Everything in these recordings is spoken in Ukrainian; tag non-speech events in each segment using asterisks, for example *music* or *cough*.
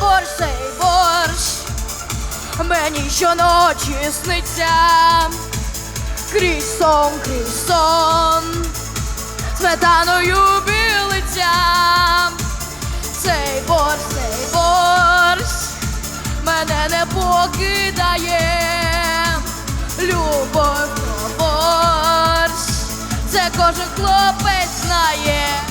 борщ, цей борщ, мені щоночі сниться, крізь сон, крізь сон, сметаною білиться, цей борщ, цей борщ, мене не покидає, любов до борщ, це кожен хлопець знає.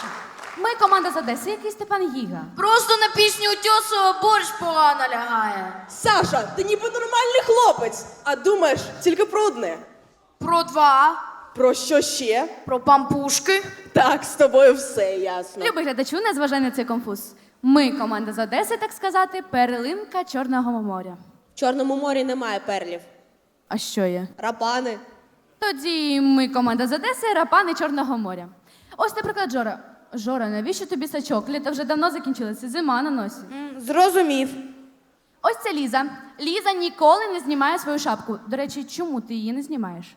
Саша, ми команда з Одеси, який Степан Гіга. Просто на пісню Тьосова борщ погано лягає. Саша, ти ніби нормальний хлопець, а думаєш тільки про одне. Про два, Про що ще? про пампушки. Так, з тобою все ясно. Любий глядачу, не зважай на цей конфуз. Ми команда з Одеси, так сказати, перлинка Чорного моря. В Чорному морі немає перлів. А що є? Рапани. Тоді ми команда з Одеси, рапани Чорного моря. Ось, наприклад, Жора. Жора, навіщо тобі сачок? Літо вже давно закінчилося, зима на носі. Зрозумів. Ось це Ліза. Ліза ніколи не знімає свою шапку. До речі, чому ти її не знімаєш?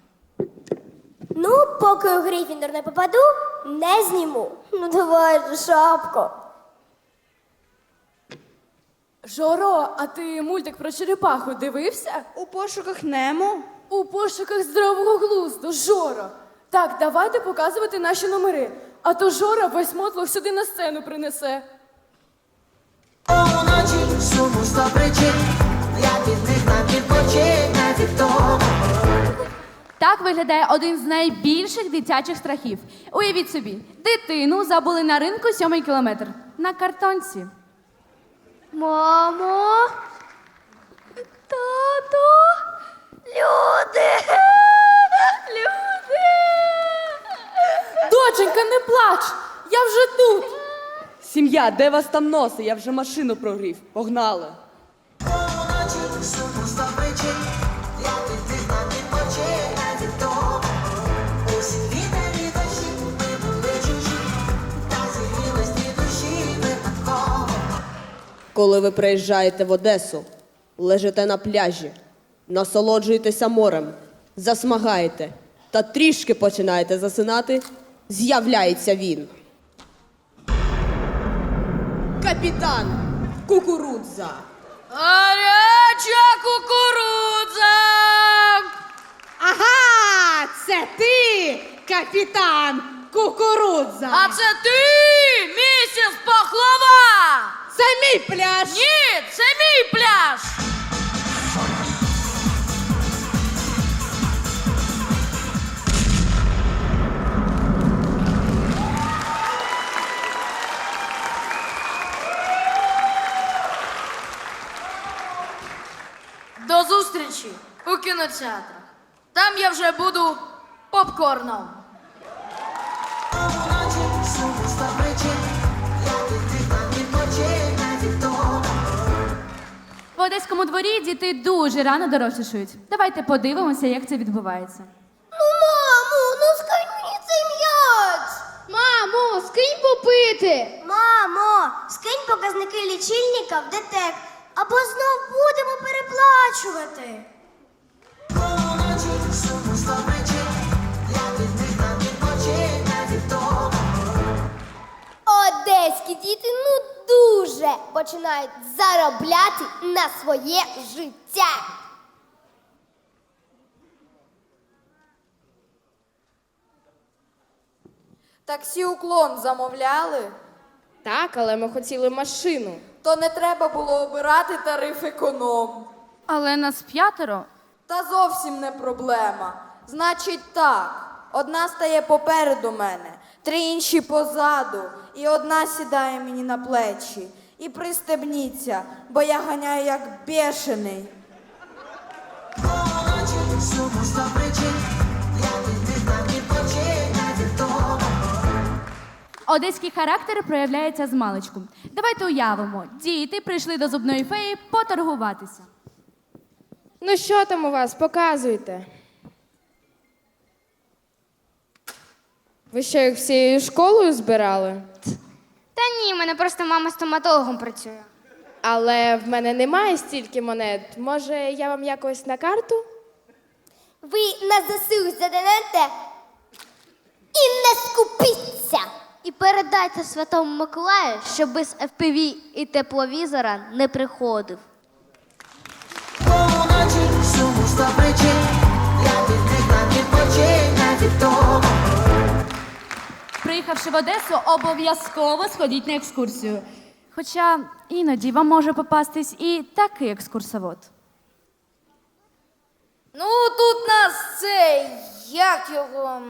Ну, поки у Грифіндор не попаду, не зніму. Ну давай же шапку. Жоро, а ти мультик про черепаху дивився? У пошуках Немо. У пошуках здорового глузду, Жоро. Так, давайте показувати наші номери. А то Жора весь мотлох сюди на сцену принесе. Уночі суму сто причин, я від них на відпочинь, не від того. Так виглядає один з найбільших дитячих страхів. Уявіть собі, дитину забули на ринку сьомий кілометр. На картонці. Мамо. Тато. Люди. Люди. Доченька, не плач! Я вже тут. Сім'я, де вас там носи? Я вже машину прогрів. Погнали. Коли ви приїжджаєте в Одесу, лежите на пляжі, насолоджуєтеся морем, засмагаєте та трішки починаєте засинати, з'являється він. Капітан Кукурудза. Гаряча кукурудза! Ага, це ти, капітан Кукурудза. А це ти, місіс Пахлова. Це мій пляж. Ні, це мій пляж! Кінотеатрах. Там я вже буду попкорном. В одеському дворі діти дуже рано дорослішують. Давайте подивимося, як це відбувається. Ну, мамо, ну скинь мені цей м'яч. Мамо, скинь попити. Мамо, скинь показники лічильника в ДТЕК, або знов будемо переплачувати. Починають заробляти на своє життя. Таксі уклон замовляли, Так, але ми хотіли машину. то не треба було обирати тариф економ. Але нас п'ятеро. Та зовсім не проблема. Значить так, одна стає попереду мене, три інші позаду, і одна сідає мені на плечі. І пристебніться, бо я ганяю як бешений. Одеський характер проявляється з маличку. Давайте уявимо, діти прийшли до зубної феї поторгуватися. Ну що там у вас? Показуйте. Ви що, їх всією школою збирали? Ні, мене просто мама стоматологом працює. Але в мене немає стільки монет. Може, я вам якось на карту? Ви на ЗСУ задонете, і не скупіться. І передайте Святому Миколаю, щоб без FPV і тепловізора не приходив. Полуночі суму сто причин, я від них на відпочинь від того. Приїхавши в Одесу, обов'язково сходіть на екскурсію. Хоча іноді вам може попастись і такий екскурсовод. Ну, тут нас цей, як його.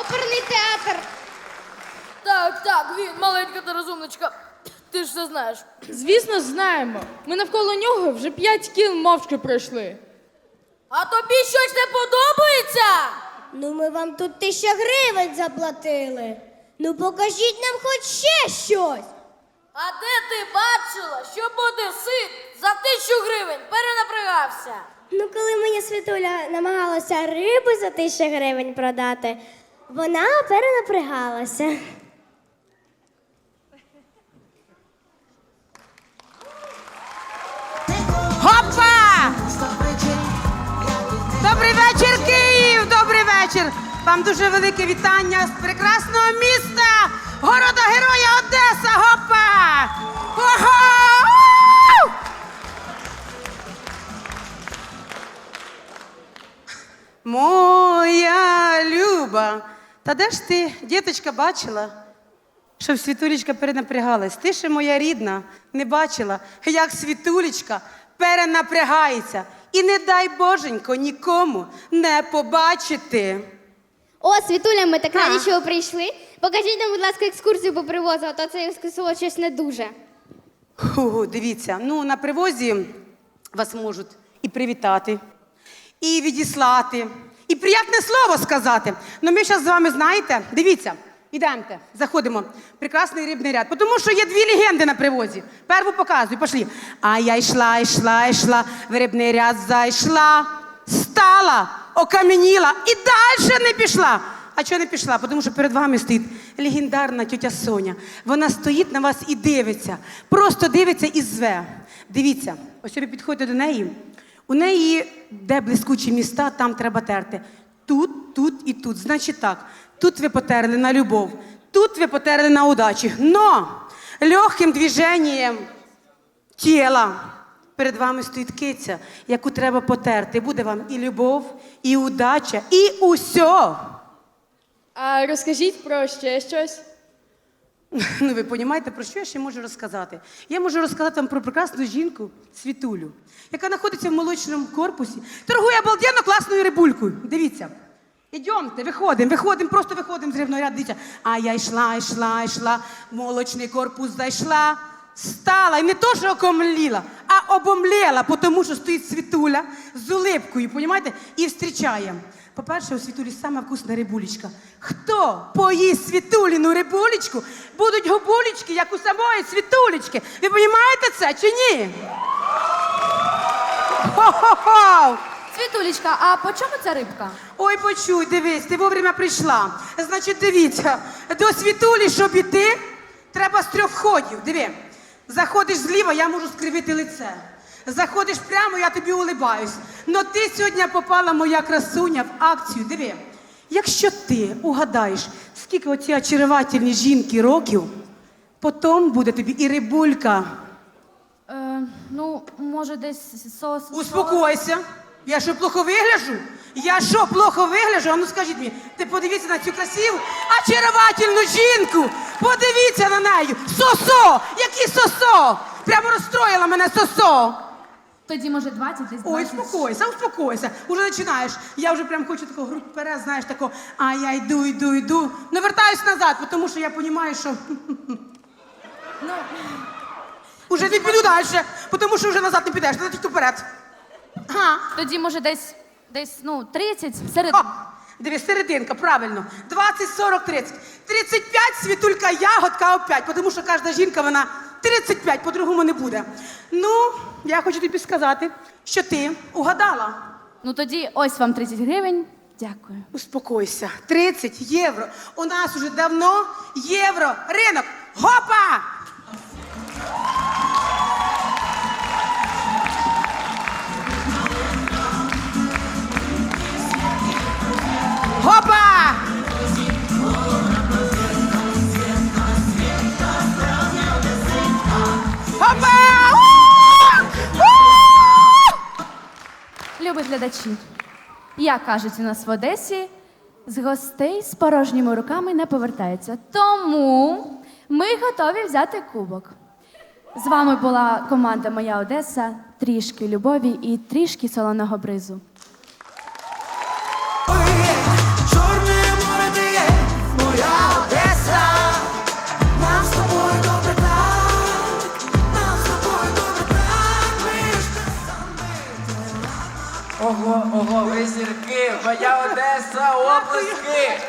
Оперний театр. Так, так, він, маленька та розумничка. Ж все знаєш. Звісно, знаємо. Ми навколо нього вже п'ять кіл мовчки пройшли. А тобі щось не подобається? Ну, ми вам тут тисяча гривень заплатили. Ну, покажіть нам хоч ще щось. А де ти бачила, що буде сит за тисячу гривень? Перенапрягався. Ну, коли мені Світуля намагалася рибу за тисячу гривень продати, вона перенапрягалася. Добрий вечір, Київ! Добрий вечір! Вам дуже велике вітання з прекрасного міста, города Героя Одеса! Гопа! Ого! Моя Люба! Та де ж ти, діточка, бачила? Щоб світулечка перенапрягалась. Ти ще моя рідна, не бачила, як світулечка перенапрягається. І не дай боженько нікому не побачити. О, Світуля, ми так раді, що ви прийшли. Покажіть нам, будь ласка, екскурсію по привозу, а то це екскурсовод щось не дуже. Ху, дивіться, ну на привозі вас можуть і привітати, і відіслати, і приятне слово сказати. Ну ми зараз з вами знаєте, дивіться, ідемте, заходимо. Прекрасний рибний ряд. Тому що є дві легенди на привозі. Перву показую, пошли. А я йшла, йшла, йшла, в рибний ряд зайшла, стала, окам'яніла і далі не пішла. А чого не пішла? Тому що перед вами стоїть легендарна тетя Соня. Вона стоїть на вас і дивиться. Просто дивиться і зве. Дивіться, ось ви підходите до неї. У неї, де блискучі міста, там треба терти. Тут, тут і тут. Значить так, тут ви потерли на любов, тут ви потерли на удачі. Но легким движенням тіла. Перед вами стоїть киця, яку треба потерти. Буде вам і любов, і удача, і усьо. А розкажіть про ще щось. *laughs* Ну, ви розумієте, про що я ще можу розказати? Я можу розказати вам про прекрасну жінку Світулю, яка знаходиться в молочному корпусі, торгує обалденно класною рибулькою. Дивіться. Ідемте, виходимо, виходимо, просто виходимо з рибного ряду. Дивіться. А я йшла, йшла, йшла, молочний корпус зайшла, стала і не то, що окомліла, а обомліла, тому що стоїть світуля з улипкою, понімаєте, і зустрічає. По-перше, у світулі сама вкусна рибулечка. Хто поїсть світуліну рибулечку, будуть губулечки, як у самої світулечки. Ви розумієте це чи ні? Хо-хо-хо! Світулечка, а по чому ця рибка? Ой, почуй, дивись, ти вовремя прийшла. Значить, дивіться, до світулі, щоб іти, треба з трьох входів. Диви. Заходиш зліва, я можу скривити лице. Заходиш прямо, я тобі улибаюсь. Но ти сьогодні попала, моя красуня, в акцію. Диви. Якщо ти угадаєш, скільки оці очаровательні жінки років, потім буде тобі і рибулька. Е, ну, може, десь сос. Успокойся. Я що плохо вигляжу? Я що плохо вигляжу? А ну скажіть мені, ти подивіться на цю красиву, очаровательну жінку. Подивіться на неї. Сосо! Який сосо! Прямо розстроїла мене сосо. Тоді, може, 20, десь 20. Ой, успокойся, успокойся. Уже починаєш. Я вже прям хочу такого грудь вперед, знаєш, такого, а я йду, йду, йду. Не вертаюсь назад, тому що я розумію, що. Ну, Уже не піду далі, тому що вже назад не підеш, треба тільки вперед. Ага. тоді, може, десь, десь, ну, 30, серед... О, дивись, серединка, правильно. 20, 40, 30. 35 світулька ягодка опять, тому що кожна жінка вона 35, по-другому не буде. Ну, я хочу тобі сказати, що ти угадала. Ну, тоді ось вам 30 гривень. Дякую. Успокойся. 30 євро. У нас уже давно євро ринок. Гопа! Глядачі. Як кажуть у нас в Одесі, з гостей з порожніми руками не повертається. Тому ми готові взяти кубок. З вами була команда Моя Одеса, трішки любові і трішки солоного бризу. Ого, ого, ви зірки, моя Одеса, обласки.